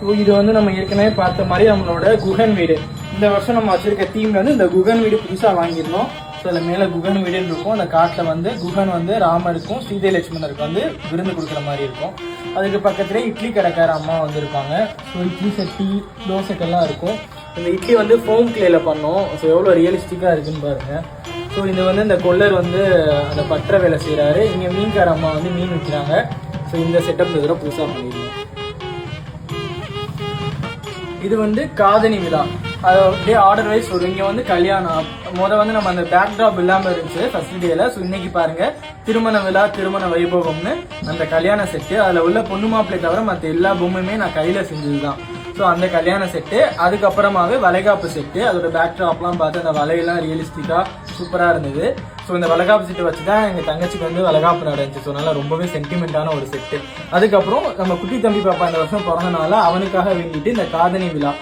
So இது வந்து நம்ம ஏற்கனவே பார்த்த மாதிரி நம்மளோட குகன் வீடு. இந்த வருஷம் நம்ம வச்சிருக்க தீம்ல வந்து இந்த குகன் வீடு புதுசாக வாங்கியிருந்தோம். ஸோ அதில் மேலே குகன் வீடுன்னு இருக்கும். அந்த காட்டில் வந்து குகன் வந்து ராமருக்கும் சீதை லட்சுமணருக்கு வந்து விருந்து கொடுக்குற மாதிரி இருக்கும். அதுக்கு பக்கத்துலேயே இட்லி கடைக்கார அம்மா வந்துருப்பாங்க. ஸோ இட்லி சட்டி தோசைக்கெல்லாம் இருக்கும். இந்த இட்லி வந்து ஃபோம் கிளேல பண்ணோம். ஸோ எவ்வளோ ரியலிஸ்டிக்காக இருக்குன்னு பாருங்கள் ஸோ இது வந்து இந்த கொல்லர் வந்து அந்த பற்ற வேலை செய்கிறாரு இங்கே மீன்கார அம்மா வந்து மீன் விற்கிறாங்க ஸோ இந்த செட்டப் இந்த புதுசாக பண்ணிடுவோம் இது வந்து காதணி விழா. அது அப்படியே ஆர்டர் வைஸ் வரும் இங்கே வந்து கல்யாணம். முத வந்து நம்ம அந்த பேக் ட்ராப் இல்லாமல் இருந்துச்சு ஃபர்ஸ்ட் டேல ஸோ இன்னைக்கு பாருங்க திருமண விழா திருமண வைபவம்னு அந்த கல்யாண செட்டு அதில் உள்ள பொண்ணு மாப்பிள்ளை தவிர மற்ற எல்லா பொம்மையுமே நான் கையில் செஞ்சது தான் ஸோ அந்த கல்யாண செட்டு அதுக்கப்புறமாவே வளைகாப்பு செட்டு அதோட பேக்ட்ராப்லாம் பார்த்து அந்த வலையெல்லாம் ரியலிஸ்டிக்காக சூப்பராக இருந்தது. ஸோ இந்த வளகாப்பு செட்டு வச்சு தான் எங்கள் தங்கச்சிக்கு வந்து வளகாப்பு நடந்துச்சு. ஸோ நல்லா ரொம்பவே சென்டிமெண்ட்டான ஒரு செட்டு அதுக்கப்புறம் நம்ம குட்டி தம்பி பாப்பா இந்த வருஷம் பிறந்தனால அவனுக்காக வேண்டிட்டு இந்த காதணி விழா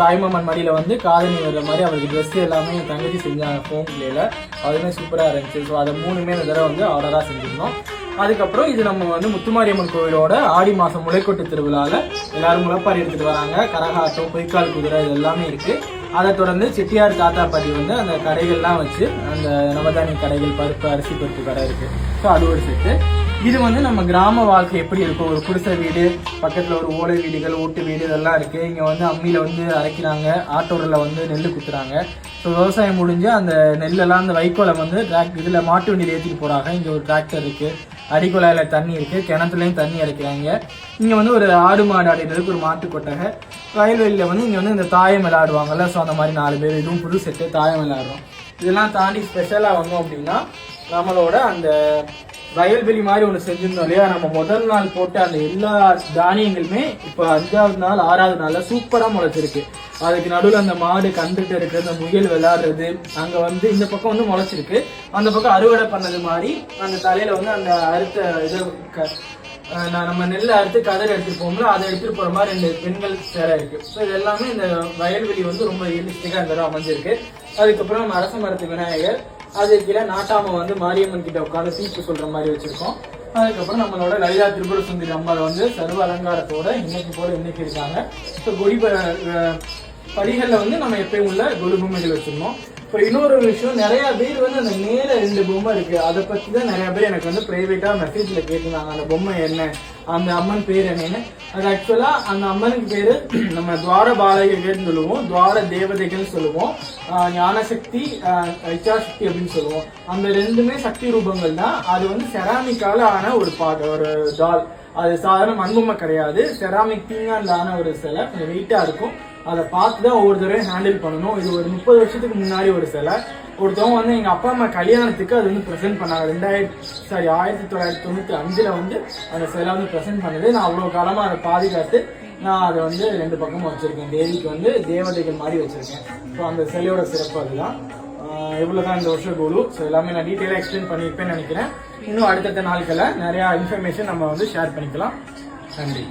தாய்மாமன் மடியில் வந்து காதணி வர்ற மாதிரி அவருக்கு ட்ரெஸ் எல்லாமே என் தங்கச்சி செஞ்சாங்க ஃபோன் பிளேல அதுவுமே சூப்பராக இருந்துச்சு. ஸோ அதை மூணுமே இந்த தடவை வந்து ஆர்டராக செஞ்சுருந்தோம். அதுக்கப்புறம் இது நம்ம வந்து முத்துமாரியம்மன் கோவிலோட ஆடி மாதம் முளைக்கொட்டு திருவிழாவில் எல்லாரும் முளைப்பாரி எடுத்துகிட்டு வராங்க. கரகாட்டம் பொய்க்கால் குதிரை இது எல்லாமே இருக்குது அதை தொடர்ந்து செட்டியார் தாத்தா பாட்டி வந்து அந்த கடைகள்லாம் வச்சு அந்த நவதானிய கடைகள் பருப்பு அரிசி பருப்பு கடை இருக்குது ஸோ அது ஒரு செட்டு இது வந்து நம்ம கிராம வாழ்க்கை எப்படி இருக்கும்? ஒரு குடிசை வீடு பக்கத்தில் ஒரு ஓலை வீடுகள் ஓட்டு வீடு இதெல்லாம் இருக்குது இங்கே வந்து அம்மியில் வந்து அரைக்கிறாங்க. ஆட்டோரில் வந்து நெல் குத்துறாங்க. ஸோ விவசாயம் முடிஞ்சு அந்த நெல்லெல்லாம் அந்த வைக்கோலை வந்து டிராக் இதில் மாட்டு வண்டியில் ஏற்றிட்டு போகிறாங்க இங்கே ஒரு டிராக்டர் இருக்குது அடிக்குழாயில் தண்ணி இருக்கு. கிணத்துலையும் தண்ணி இறக்குறாங்க இங்கே வந்து ஒரு ஆடு மாடு அடைகிறதுக்கு ஒரு மாட்டு கொட்டகை. வயல்வெளியில் வந்து இங்கே வந்து இந்த தாயம் விளையாடுவாங்கல்ல ஸோ அந்த மாதிரி நாலு பேர் இதுவும் புது செட்டு தாயம் விளையாடுறோம் இதெல்லாம் தாண்டி ஸ்பெஷலாக வந்தோம் அப்படின்னா நம்மளோட அந்த வயல்வெளி மாதிரி ஒன்று செஞ்சிருந்தோம் இல்லையா? நம்ம முதல் நாள் போட்ட அந்த எல்லா தானியங்களுமே இப்போ அஞ்சாவது நாள் ஆறாவது நாளில் சூப்பராக முளைச்சிருக்கு. அதுக்கு நடுவில் அந்த மாடு கண்டுட்டு இருக்கு அந்த முயல் விளாடுறது அங்கே வந்து இந்த பக்கம் வந்து முளைச்சிருக்கு. அந்த பக்கம் அறுவடை பண்ணது மாதிரி அந்த தலையில் வந்து அந்த அறுத்த இது க- நான் நம்ம நெல்லை அறுத்து கதிர் எடுத்துட்டு போகும்போது அதை எடுத்துட்டு போற மாதிரி ரெண்டு பெண்கள் சேர இருக்கு. ஸோ இது எல்லாமே இந்த வயல்வெளி வந்து ரொம்ப ரியலிஸ்டிக்கா இந்த அமைஞ்சிருக்கு. அதுக்கப்புறம் அரச மரத்து விநாயகர் அது கீழே நாட்டாம வந்து மாரியம்மன் கிட்ட உட்காந்து சீட்டு சொல்ற மாதிரி வச்சிருக்கோம். அதுக்கப்புறம் நம்மளோட லலிதா திரிபுர சுந்தரி அம்பாள் வந்து சர்வ அலங்காரத்தோட இன்னைக்கு போல இன்னைக்கு இருக்காங்க. ஸோ கொடி படிகளில் வந்து நம்ம எப்பயும் உள்ள கொலு வச்சிருந்தோம். இப்போ இன்னொரு விஷயம் நிறைய பேர் வந்து அந்த மேல ரெண்டு பொம்மை இருக்கு. அதை பத்தி தான் நிறைய பேர் எனக்கு வந்து பிரைவேட்டா மெசேஜ்ல கேட்டிருந்தாங்க. அந்த பொம்மை என்ன? அந்த அம்மன் பேர் என்னன்னு. அது ஆக்சுவலா அந்த அம்மனுக்கு பேரு நம்ம துவார பாலகர்கள்னு சொல்லுவோம். துவார தேவதைகள் சொல்லுவோம். ஞானசக்தி இச்சாசக்தி அப்படின்னு சொல்லுவோம். அந்த ரெண்டுமே சக்தி ரூபங்கள் தான். அது வந்து செராமிக்கால ஆன ஒரு பா ஒரு டால் அது சாதாரண மண்பொம்மை கிடையாது. செராமிக் தீங்கான்ல ஆன ஒரு சிலை. கொஞ்சம் வெயிட்டா இருக்கும். அதை பார்த்து தான் ஒவ்வொரு தடவையும் ஹேண்டில் பண்ணணும். இது ஒரு முப்பது வருஷத்துக்கு முன்னாடி ஒரு சிலை. ஒருத்தவங்க வந்து எங்கள் அப்பா அம்மா கல்யாணத்துக்கு அது வந்து ப்ரெசென்ட் பண்ணாங்க. ரெண்டாயிரத்தி சாரி ஆயிரத்தி தொள்ளாயிரத்தி தொண்ணூற்றி அஞ்சில் வந்து அந்த சிலை வந்து ப்ரெசென்ட் பண்ணது. நான் அவ்வளோ காலமாக அதை பாதுகாத்து நான் அதை வந்து ரெண்டு பக்கமும் வச்சுருக்கேன். தேவிக்கு வந்து தேவதைகள் மாதிரி வச்சுருக்கேன். ஸோ அந்த சிலையோட சிறப்பு அதுதான். இவ்வளோ தான் இந்த வருஷம் குழு. ஸோ எல்லாமே நான் டீட்டெயிலாக எக்ஸ்பிளைன் பண்ணியிருப்பேன்னு நினைக்கிறேன். இன்னும் அடுத்தடுத்த நாட்களில் நிறையா இன்ஃபர்மேஷன் நம்ம வந்து ஷேர் பண்ணிக்கலாம். நன்றி.